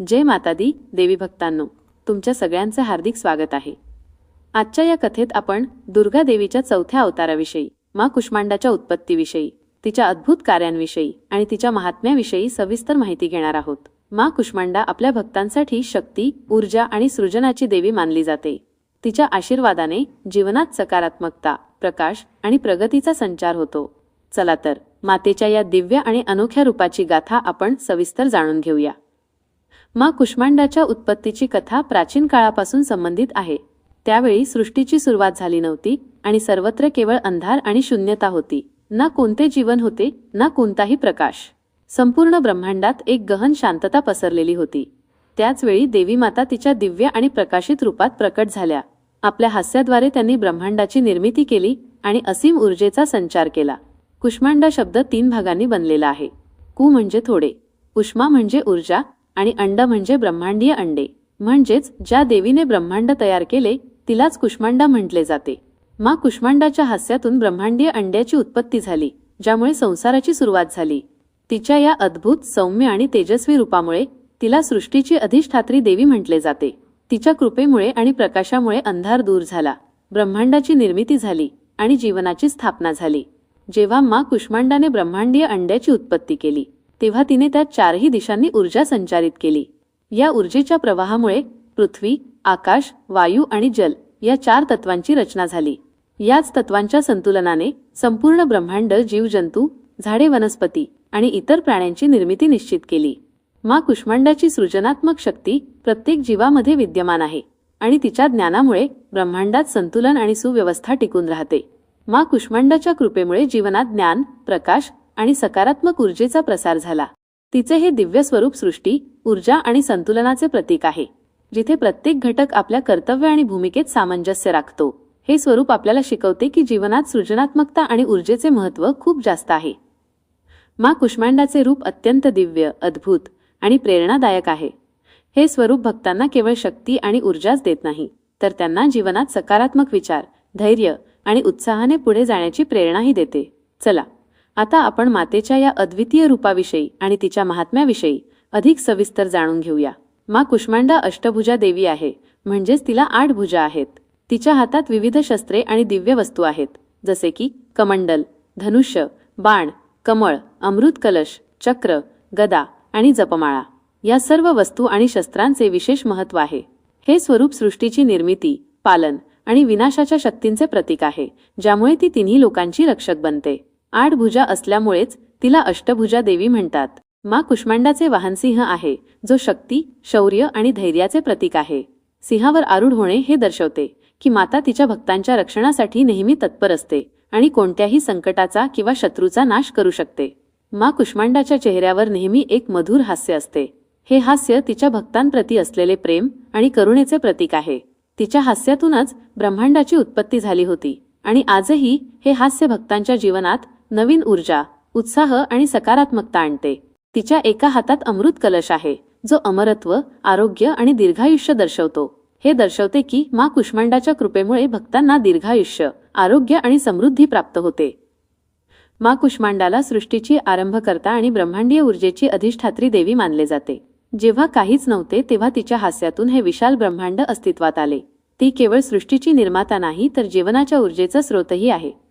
जय मातादी देवी भक्तांनो. तुमच्या सगळ्यांचं हार्दिक स्वागत आहे. आजच्या या कथेत आपण दुर्गा देवीच्या चौथ्या अवताराविषयी मा कुष्मांडाच्या उत्पत्तीविषयी तिच्या अद्भुत कार्यांविषयी आणि तिच्या महात्म्याविषयी सविस्तर माहिती घेणार आहोत. मा कुष्मांडा आपल्या भक्तांसाठी शक्ती ऊर्जा आणि सृजनाची देवी मानली जाते. तिच्या आशीर्वादाने जीवनात सकारात्मकता प्रकाश आणि प्रगतीचा संचार होतो. चला तर मातेच्या या दिव्य आणि अनोख्या रूपाची गाथा आपण सविस्तर जाणून घेऊया. मा कुष्मांडाच्या उत्पत्तीची कथा प्राचीन काळापासून संबंधित आहे. त्यावेळी सृष्टीची सुरुवात झाली नव्हती आणि सर्वत्र केवळ अंधार आणि शून्यता होती. ना कोणते जीवन होते ना कोणताही प्रकाश. संपूर्ण ब्रह्मांडात एक गहन शांतता पसरलेली होती. त्याचवेळी देवी माता तिच्या दिव्य आणि प्रकाशित रूपात प्रकट झाल्या. आपल्या हास्याद्वारे त्यांनी ब्रह्मांडाची निर्मिती केली आणि असीम ऊर्जेचा संचार केला. कुष्मांड शब्द तीन भागांनी बनलेला आहे. कु म्हणजे थोडे. उष्मा म्हणजे ऊर्जा. आणि अंड म्हणजे ब्रह्मांडीय अंडे. म्हणजेच ज्या देवीने ब्रह्मांड तयार केले तिलाच कुष्मांडा म्हटले जाते. मा कुष्मांडाच्या हास्यातून ब्रह्मांडीय अंड्याची उत्पत्ती झाली ज्यामुळे संसाराची सुरुवात झाली. तिच्या या अद्भुत सौम्य आणि तेजस्वी रूपामुळे तिला सृष्टीची अधिष्ठात्री देवी म्हटले जाते. तिच्या कृपेमुळे आणि प्रकाशामुळे अंधार दूर झाला ब्रह्मांडाची निर्मिती झाली आणि जीवनाची स्थापना झाली. जेव्हा मा कुष्मांडाने ब्रह्मांडीय अंड्याची उत्पत्ती केली. तेव्हा तिने त्या चारही दिशांनी ऊर्जा संचारित केली. या ऊर्जेच्या प्रवाहामुळे पृथ्वी आकाश वायू आणि जल या चार तत्वांची रचना झाली. याच तत्वांच्या संतुलनाने संपूर्ण ब्रह्मांड जीवजंतू झाडे वनस्पती आणि इतर प्राण्यांची निर्मिती निश्चित केली. मा कुष्मांडाची सृजनात्मक शक्ती प्रत्येक जीवामध्ये विद्यमान आहे आणि तिच्या ज्ञानामुळे ब्रह्मांडात संतुलन आणि सुव्यवस्था टिकून राहते. मा कुष्मांडाच्या कृपेमुळे जीवनात ज्ञान प्रकाश आणि सकारात्मक ऊर्जेचा प्रसार झाला. तिचे हे दिव्य स्वरूप सृष्टी ऊर्जा आणि संतुलनाचे प्रतीक आहे जिथे प्रत्येक घटक आपल्या कर्तव्य आणि भूमिकेत सामंजस्य राखतो. हे स्वरूप आपल्याला शिकवते की जीवनात सृजनात्मकता आणि ऊर्जेचे महत्त्व खूप जास्त आहे. मा कुष्मांडाचे रूप अत्यंत दिव्य अद्भुत आणि प्रेरणादायक आहे. हे स्वरूप भक्तांना केवळ शक्ती आणि ऊर्जाच देत नाही तर त्यांना जीवनात सकारात्मक विचार धैर्य आणि उत्साहाने पुढे जाण्याची प्रेरणाही देते. चला आता आपण मातेच्या या अद्वितीय रूपाविषयी आणि तिच्या महात्म्याविषयी अधिक सविस्तर जाणून घेऊया. मा कुष्मांडा अष्टभुजा देवी आहे म्हणजेच तिला आठ भुजा आहेत. तिच्या हातात विविध शस्त्रे आणि दिव्य वस्तू आहेत जसे की कमंडल धनुष्य बाण कमळ अमृत कलश चक्र गदा आणि जपमाळा. या सर्व वस्तू आणि शस्त्रांचे विशेष महत्त्व आहे. हे स्वरूप सृष्टीची निर्मिती पालन आणि विनाशाच्या शक्तींचे प्रतीक आहे ज्यामुळे ती तिन्ही लोकांची रक्षक बनते. आठ भुजा असल्यामुळेच तिला अष्टभुजा देवी म्हणतात. मा कुष्मांडाचे वाहन सिंह आहे जो शक्ती शौर्य आणि धैर्याचे प्रतीक आहे. सिंहावर आरूढ होणे हे दर्शवते की माता तिच्या भक्तांच्या रक्षणासाठी नेहमी तत्पर असते आणि कोणत्याही संकटाचा किंवा शत्रूचा नाश करू शकते. मा कुष्मांडाच्या चेहऱ्यावर नेहमी एक मधुर हास्य असते. हे हास्य तिच्या भक्तांप्रती असलेले प्रेम आणि करुणेचे प्रतीक आहे. तिच्या हास्यातूनच ब्रह्मांडाची उत्पत्ती झाली होती आणि आजही हे हास्य भक्तांच्या जीवनात नवीन ऊर्जा उत्साह आणि सकारात्मकता आणते. तिच्या एका हातात अमृत कलश आहे जो अमरत्व आरोग्य आणि दीर्घायुष्य दर्शवतो. हे दर्शवते की मा कुष्मांडाच्या कृपेमुळे भक्तांना दीर्घायुष्य आरोग्य आणि समृद्धी प्राप्त होते. मा कुष्मांडाला सृष्टीची आरंभकर्ता आणि ब्रह्मांडीय ऊर्जेची अधिष्ठात्री देवी मानले जाते. जेव्हा काहीच नव्हते तेव्हा तिच्या हास्यातून हे विशाल ब्रह्मांड अस्तित्वात आले. ती केवळ सृष्टीची निर्माता नाही तर जीवनाच्या ऊर्जेचा स्रोतही आहे.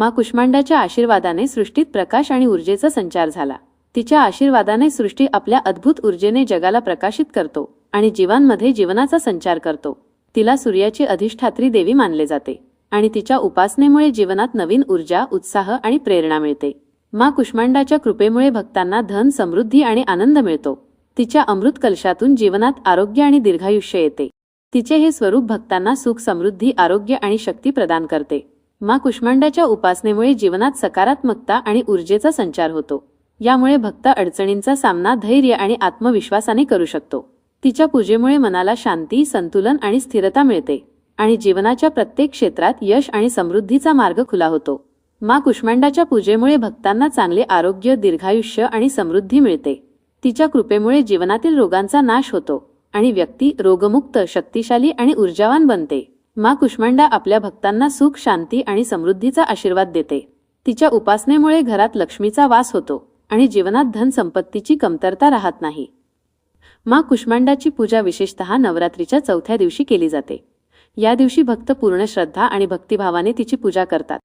मा कुष्मांडाच्या आशीर्वादाने सृष्टीत प्रकाश आणि ऊर्जेचा संचार झाला. तिच्या आशीर्वादाने सृष्टी आपल्या अद्भुत ऊर्जेने जगाला प्रकाशित करतो आणि जीवांमध्ये जीवनाचा संचार करतो. तिला सूर्याची अधिष्ठात्री देवी मानले जाते आणि तिच्या उपासनेमुळे जीवनात नवीन ऊर्जा उत्साह आणि प्रेरणा मिळते. मा कुष्मांडाच्या कृपेमुळे भक्तांना धन समृद्धी आणि आनंद मिळतो. तिच्या अमृत कलशातून जीवनात आरोग्य आणि दीर्घायुष्य येते. तिचे हे स्वरूप भक्तांना सुख समृद्धी आरोग्य आणि शक्ती प्रदान करते. मा कुष्मांडाच्या उपासनेमुळे जीवनात सकारात्मकता आणि ऊर्जेचा संचार होतो. यामुळे भक्त अडचणींचा सामना धैर्य आणि आत्मविश्वासाने करू शकतो. तिच्या पूजेमुळे मनाला शांती संतुलन आणि स्थिरता मिळते आणि जीवनाच्या प्रत्येक क्षेत्रात यश आणि समृद्धीचा मार्ग खुला होतो. मा कुष्मांडाच्या पूजेमुळे भक्तांना चांगले आरोग्य दीर्घायुष्य आणि समृद्धी मिळते. तिच्या कृपेमुळे जीवनातील रोगांचा नाश होतो आणि व्यक्ती रोगमुक्त शक्तिशाली आणि ऊर्जावान बनते. माँ कुष्मांडा आपल्या भक्तांना सुख शांती आणि समृद्धीचा आशीर्वाद देते. तिच्या उपासनेमुळे घरात लक्ष्मीचा वास होतो आणि जीवनात धन संपत्तीची कमतरता राहत नाही. माँ कुष्मांडाची पूजा विशेषतः नवरात्रीच्या चौथ्या दिवशी केली जाते. या दिवशी भक्त पूर्ण श्रद्धा आणि भक्तिभावाने तिची पूजा करतात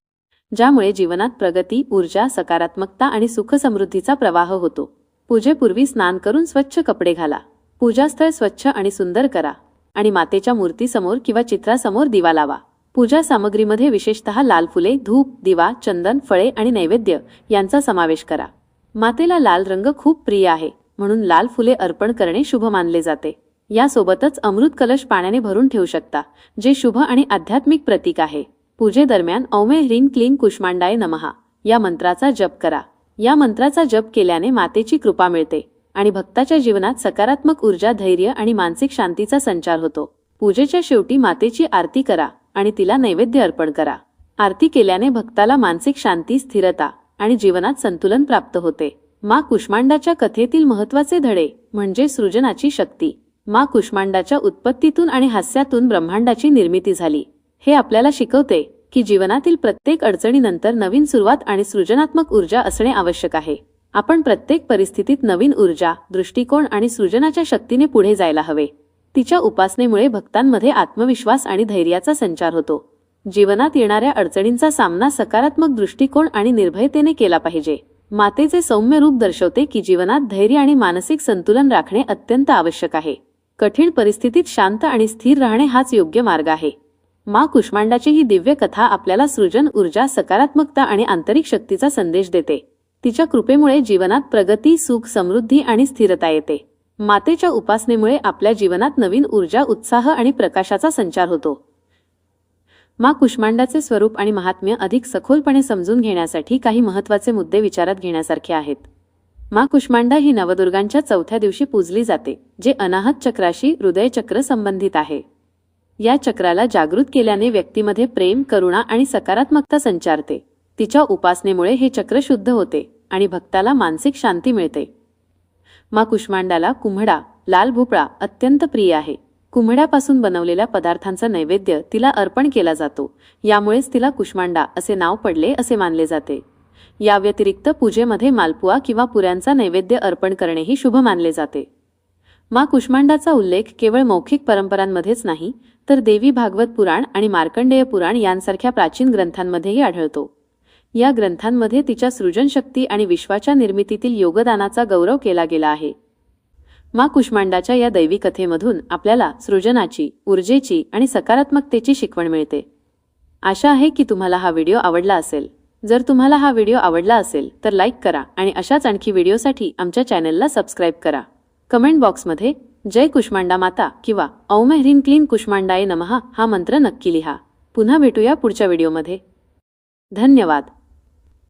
ज्यामुळे जीवनात प्रगती ऊर्जा सकारात्मकता आणि सुखसमृद्धीचा प्रवाह होतो. पूजेपूर्वी स्नान करून स्वच्छ कपडे घाला. पूजास्थळ स्वच्छ आणि सुंदर करा. आणि मातेच्या मूर्तीसमोर किंवा चित्रासमोर दिवा लावा. पूजा सामग्रीमध्ये विशेषतः लाल फुले धूप दिवा चंदन फळे आणि नैवेद्य यांचा समावेश करा. मातेला लाल रंग खूप प्रिय आहे म्हणून लाल फुले अर्पण करणे शुभ मानले जाते. यासोबतच अमृत कलश पाण्याने भरून ठेवू शकता जे शुभ आणि आध्यात्मिक प्रतीक आहे. पूजेदरम्यान औमे ह्रीन क्लीन कुष्मांडाय नमहा या मंत्राचा जप करा. या मंत्राचा जप केल्याने मातेची कृपा मिळते. आणि भक्ताच्या जीवनात सकारात्मक ऊर्जा धैर्य आणि मानसिक शांतीचा संचार होतो. पूजेच्या शेवटी मातेची आरती करा आणि तिला नैवेद्य अर्पण करा. आरती केल्याने भक्ताला मानसिक शांती स्थिरता आणि जीवनात संतुलन प्राप्त होते. मा कुष्मांडाच्या कथेतील महत्त्वाचे धडे म्हणजे सृजनाची शक्ती. मा कुष्मांडाच्या उत्पत्तीतून आणि हास्यातून ब्रह्मांडाची निर्मिती झाली. हे आपल्याला शिकवते की जीवनातील प्रत्येक अडचणीनंतर नवीन सुरुवात आणि सृजनात्मक ऊर्जा असणे आवश्यक आहे. आपण प्रत्येक परिस्थितीत नवीन ऊर्जा दृष्टिकोन आणि सृजनाच्या शक्तीने पुढे जायला हवे. तिच्या उपासनेमुळे भक्तांमध्ये आत्मविश्वास आणि धैर्याचा संचार होतो. जीवनात येणाऱ्या अडचणींचा सामना सकारात्मक दृष्टिकोन आणि निर्भयतेने केला पाहिजे. मातेचे सौम्य रूप दर्शवते की जीवनात धैर्य आणि मानसिक संतुलन राखणे अत्यंत आवश्यक आहे. कठीण परिस्थितीत शांत आणि स्थिर राहणे हाच योग्य मार्ग आहे. मा कुष्मांडाची ही दिव्य कथा आपल्याला सृजन ऊर्जा सकारात्मकता आणि आंतरिक शक्तीचा संदेश देते. तिच्या कृपेमुळे जीवनात प्रगती सुख समृद्धी आणि स्थिरता येते. मातेच्या उपासनेमुळे आपल्या जीवनात नवीन ऊर्जा उत्साह आणि प्रकाशाचा संचार होतो. मा कुष्मांडाचे स्वरूप आणि महात्म्य अधिक सखोलपणे समजून घेण्यासाठी काही महत्त्वाचे मुद्दे विचारात घेण्यासारखे आहेत. मा कुष्मांडा ही नवदुर्गांच्या चौथ्या दिवशी पूजली जाते जे अनाहत चक्राशी हृदयचक्र संबंधित आहे. या चक्राला जागृत केल्याने व्यक्तीमध्ये प्रेम करुणा आणि सकारात्मकता संचारते. तिच्या उपासनेमुळे हे चक्र शुद्ध होते. आणि भक्ताला मानसिक शांती मिळते. मा कुष्मांडाला कुंभडा लाल भोपळा अत्यंत प्रिय आहे. कुंभड्यापासून बनवलेल्या पदार्थांचा नैवेद्य तिला अर्पण केला जातो. यामुळेच तिला कुष्मांडा असे नाव पडले असे मानले जाते. या व्यतिरिक्त पूजेमध्ये मालपुआ किंवा पुऱ्यांचा नैवेद्य अर्पण करणेही शुभ मानले जाते. मा कुष्मांडाचा उल्लेख केवळ मौखिक परंपरांमध्येच नाही तर देवी भागवत पुराण आणि मार्कंडेय पुराण यांसारख्या प्राचीन ग्रंथांमध्येही आढळतो. या ग्रंथांमध्ये तिच्या सृजनशक्ती आणि विश्वाच्या निर्मितीतील योगदानाचा गौरव केला गेला आहे. मा कुष्मांडाच्या या दैवी कथेमधून आपल्याला सृजनाची ऊर्जेची आणि सकारात्मकतेची शिकवण मिळते. आशा आहे की तुम्हाला हा व्हिडिओ आवडला असेल. जर तुम्हाला हा व्हिडिओ आवडला असेल तर लाईक करा आणि अशाच आणखी व्हिडिओसाठी आमच्या चॅनलला सबस्क्राईब करा. कमेंट बॉक्समध्ये जय कुष्मांडा माता किंवा औमेहरीन क्लीन कुष्मांडाय नमहा हा मंत्र नक्की लिहा. पुन्हा भेटूया पुढच्या व्हिडिओमध्ये. धन्यवाद.